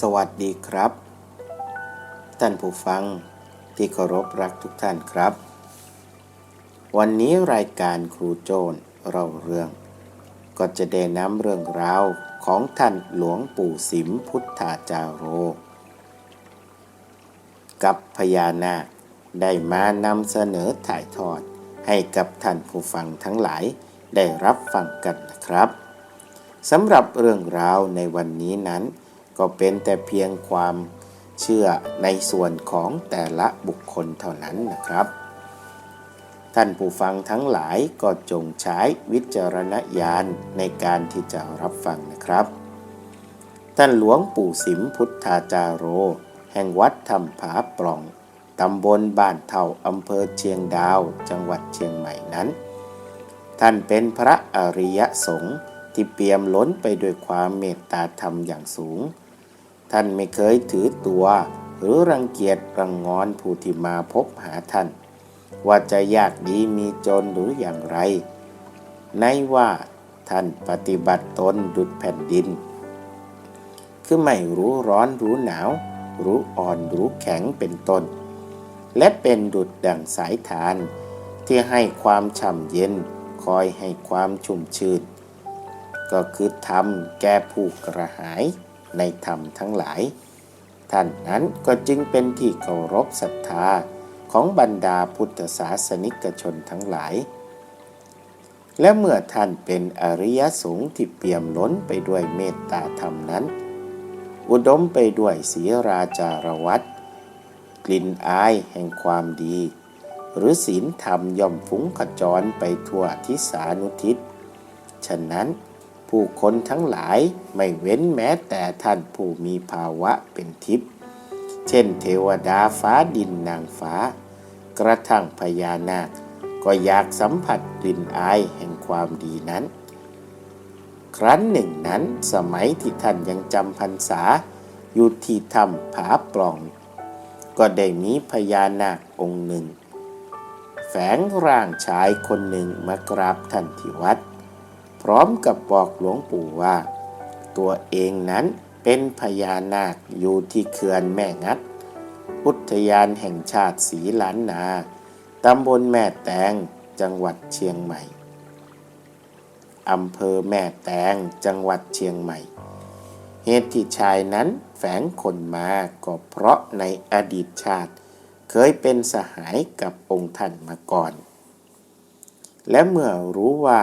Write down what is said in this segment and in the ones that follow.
สวัสดีครับ ท่านผู้ฟังที่เคารพรักทุกท่านครับ วันนี้รายการครูโจนเราเรื่อง ก็จะได้นำเรื่องราวของท่านหลวงปู่สิมพุทธาจารโร กับพญานาคได้มานำเสนอถ่ายทอดให้กับท่านผู้ฟังทั้งหลายได้รับฟังกันนะครับสำหรับเรื่องราวในวันนี้นั้น ก็เป็นแต่เพียงความเชื่อในส่วนของแต่ละบุคคลเท่านั้นนะครับ ท่านผู้ฟังทั้งหลายก็จงใช้วิจารณญาณในการที่จะรับฟังนะครับ ท่านหลวงปู่สิมพุทธาจารโร แห่งวัดธรรมผาปล่องตำบลบ้านเท่าอำเภอเชียงดาว จังหวัดเชียงใหม่นั้น ท่านเป็นพระอริยสงฆ์ที่เปี่ยมล้นไปด้วยความเมตตาธรรมอย่างสูง ท่านไม่เคยถือตัว หรือรังเกียจรังงอนผู้ที่มาพบหาท่าน ว่าจะยากดีมีจนหรืออย่างไร ในว่าท่านปฏิบัติตนดุจแผ่นดิน คือไม่รู้ร้อนรู้หนาว รู้อ่อนรู้แข็งเป็นต้น และเป็นดุจดั่งสายทาน ที่ให้ความฉ่ำเย็นคอยให้ความชุ่มชื่น ก็คือธรรมแก่ผู้กระหาย ในธรรมทั้งหลาย ท่านนั้นก็จึงเป็นที่เคารพศรัทธาของบรรดาพุทธศาสนิกชนทั้งหลาย และเมื่อท่านเป็นอริยสงฆ์ที่เปี่ยมล้นไปด้วยเมตตาธรรมนั้น อุดมไปด้วยศีราจารวัตกลิ่นอายแห่งความดี หรือศีลธรรมย่อมฟุ้งขจรไปทั่วทิศานุทิศ ฉะนั้น ผู้คนทั้งหลายไม่เว้นแม้แต่ท่านผู้มีภาวะเป็นทิพย์เช่นเทวดาฟ้าดินนางฟ้า กระทั่งพญานาค ก็อยากสัมผัสกลิ่นอายแห่งความดีนั้น ครั้นหนึ่งนั้นสมัยที่ท่านยังจำพรรษาอยู่ที่ถ้ำผาปล่อง ก็ได้มีพญานาคองค์หนึ่ง แฝงร่างชายคนหนึ่งมากราบท่านที่วัด พร้อมกับบอกหลวงปู่ว่า ตัวเองนั้นเป็นพญานาคอยู่ที่เขื่อนแม่งัด อุทยานแห่งชาติศรีล้านนาตำบลแม่แตงจังหวัดเชียงใหม่อำเภอแม่แตงจังหวัดเชียงใหม่ เหตุที่ชายนั้นแฝงคนมาก็เพราะในอดีตชาติ เคยเป็นสหายกับองค์ท่านมาก่อน และเมื่อรู้ว่า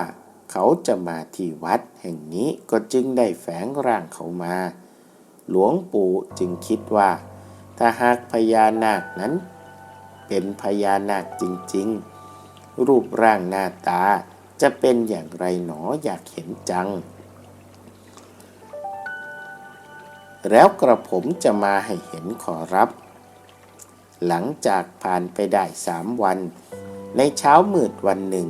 เขาจะมาที่วัดแห่งนี้ก็จึงได้แฝงร่างเขามา หลวงปู่จึงคิดว่า ถ้าหากพญานาคนั้น เป็นพญานาคจริงๆ รูปร่างหน้าตาจะเป็นอย่างไรหนออยากเห็นจัง แล้วกระผมจะมาให้เห็นขอรับ หลังจากผ่านไปได้สามวัน ในเช้ามืดวันหนึ่ง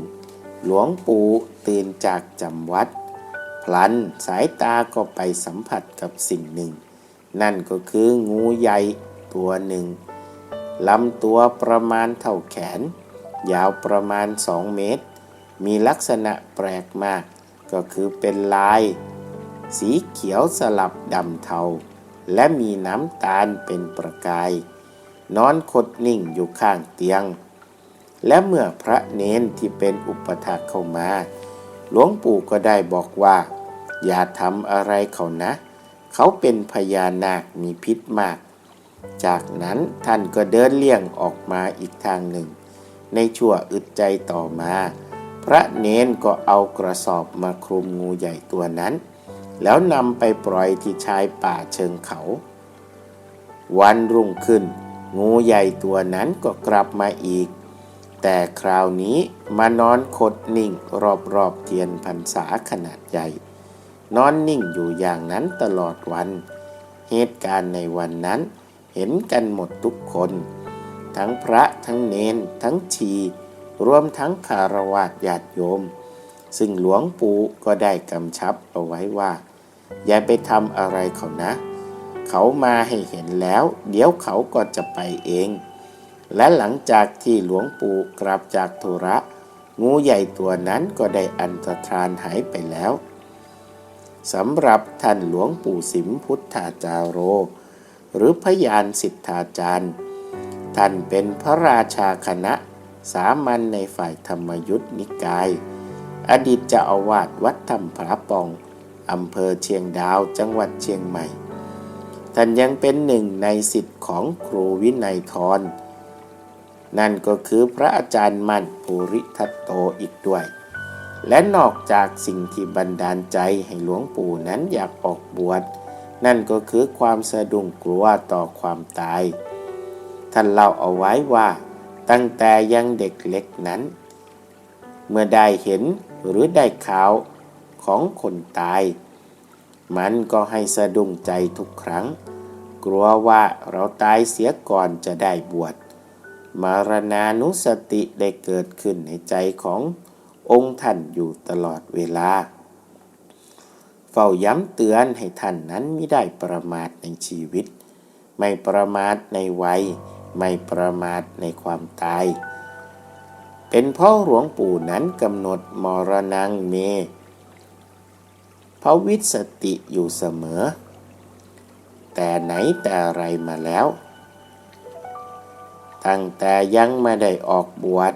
หลวงปู่ตื่นจากจำวัด พลันสายตาก็ไปสัมผัสกับสิ่งหนึ่ง นั่นก็คืองูใหญ่ตัวหนึ่งลำตัวประมาณเท่าแขน ยาวประมาณสองเมตร มีลักษณะแปลกมาก ก็คือเป็นลาย สีเขียวสลับดำเทา และมีน้ำตาลเป็นประกาย นอนคดนิ่งอยู่ข้างเตียง และเมื่อพระเนนที่เป็นอุปถากเข้ามา หลวงปู่ก็ได้บอกว่า อย่าทำอะไรเขานะ เขาเป็นพญานาคมีพิษมาก จากนั้นท่านก็เดินเลี่ยงออกมาอีกทางหนึ่ง ในชั่วอึดใจต่อมา พระเนนก็เอากระสอบมาคลุมงูใหญ่ตัวนั้น แล้วนำไปปล่อยที่ชายป่าเชิงเขา วันรุ่งขึ้น งูใหญ่ตัวนั้นก็กลับมาอีก แต่คราวนี้มานอนคดนิ่งรอบๆเทียนพรรษาขนาดใหญ่ นอนนิ่งอยู่อย่างนั้นตลอดวัน เหตุการณ์ในวันนั้นเห็นกันหมดทุกคน ทั้งพระทั้งเนน ทั้งชี รวมทั้งคารวะญาติโยม ซึ่งหลวงปู่ก็ได้กำชับเอาไว้ว่า อย่าไปทำอะไรเขานะ เขามาให้เห็นแล้ว เดี๋ยวเขาก็จะไปเอง และหลังจากที่หลวงปู่กลับจากธุระ งูใหญ่ตัวนั้นก็ได้อันตรธานหายไปแล้วสำหรับท่านหลวงปู่สิมพุทธาจารโร หรือพยานสิทธาจารย์ ท่านเป็นพระราชาคณะ สามัญในฝ่ายธรรมยุทธนิกาย อดีตเจ้าอาวาสวัดธรรมพระปองอำเภอเชียงดาวจังหวัดเชียงใหม่ ท่านยังเป็นหนึ่งในสิทธิ์ของครูวินัยทร นั่นก็คือพระอาจารย์มั่นภูริทัตโตอีกด้วย และนอกจากสิ่งที่บันดาลใจให้หลวงปู่นั้นอยากออกบวชนั่นก็คือความสะดุ้งกลัวต่อความตาย ท่านเล่าเอาไว้ว่า ตั้งแต่ยังเด็กเล็กนั้น เมื่อได้เห็นหรือได้ข่าวของคนตาย มันก็ให้สะดุ้งใจทุกครั้ง กลัวว่าเราตายเสียก่อนจะได้บวช มารณานุสติได้เกิดขึ้นในใจขององค์ท่านอยู่ตลอดเวลา เฝ้าย้ำเตือนให้ท่านนั้นไม่ได้ประมาทในชีวิต ไม่ประมาทในวัย ไม่ประมาทในความตาย เป็นพราะหลวงปู่นั้นกำหนดมรณงเมพระวิสติอยู่เสมอ แต่ไหนแต่ไรมาแล้ว ตั้งแต่ยังไม่ได้ออกบวช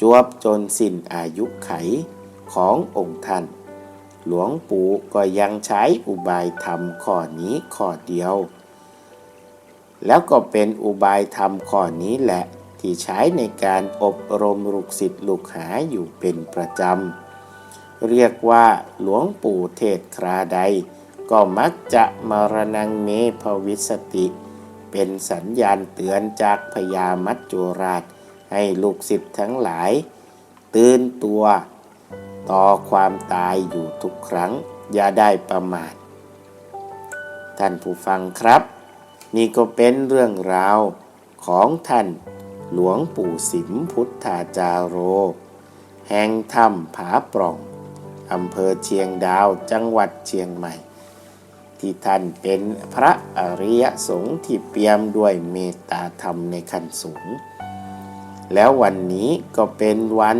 จวบจนสิ้นอายุไขขององค์ท่าน หลวงปู่ก็ยังใช้อุบายธรรมข้อนี้ข้อเดียว แล้วก็เป็นอุบายธรรมข้อนี้แหละ ที่ใช้ในการอบรมลูกศิษย์ลูกหาอยู่เป็นประจำ เรียกว่าหลวงปู่เทศคราใด ก็มักจะมรณงเมภวิสติ เป็นสัญญาณเตือนจากพญามัจจุราช ให้ลูกศิษย์ทั้งหลาย ตื่นตัว ต่อความตายอยู่ทุกครั้ง อย่าได้ประมาทท่านผู้ฟังครับ นี่ก็เป็นเรื่องราวของท่านหลวงปู่สิมพุทธาจารโร แห่งถ้ำผาปล่องอำเภอเชียงดาวจังหวัดเชียงใหม่ ที่ท่านเป็นพระอริยสงฆ์ที่เปี่ยมด้วยเมตตาธรรมในขั้นสูง แล้ววันนี้ก็เป็นวัน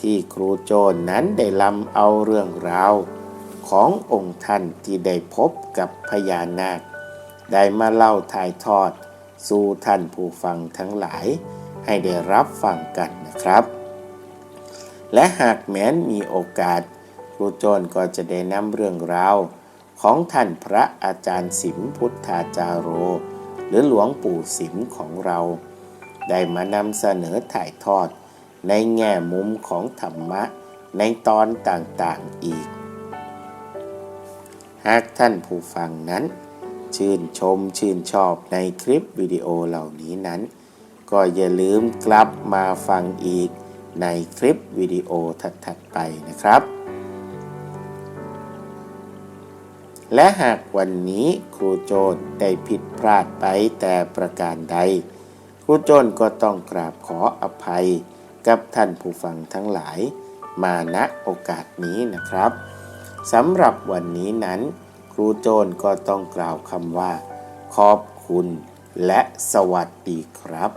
ที่ครูโจนนั้นได้ลำเอาเรื่องราวขององค์ท่านที่ได้พบกับพญานาค ได้มาเล่าถ่ายทอด สู่ท่านผู้ฟังทั้งหลาย ให้ได้รับฟังกันนะครับ และหากแม้นมีโอกาสครูโจนก็จะได้นำเรื่องราว ของท่านพระอาจารย์สิมพุทธาจาโร หรือหลวงปู่สิมของเรา ได้มานำเสนอถ่ายทอดในแง่มุมของธรรมะในตอนต่างๆอีก หากท่านผู้ฟังนั้น ชื่นชมชื่นชอบในคลิปวิดีโอเหล่านี้นั้น ก็อย่าลืมกลับมาฟังอีกในคลิปวิดีโอถัดๆไปนะครับ และหากวันนี้ครูโจนได้ผิดพลาดไปแต่ประการใด ครูโจนก็ต้องกราบขออภัยกับท่านผู้ฟังทั้งหลาย มาณโอกาสนี้นะครับสำหรับวันนี้นั้น ครูโจนก็ต้องกล่าวคำว่า ขอบคุณและสวัสดีครับ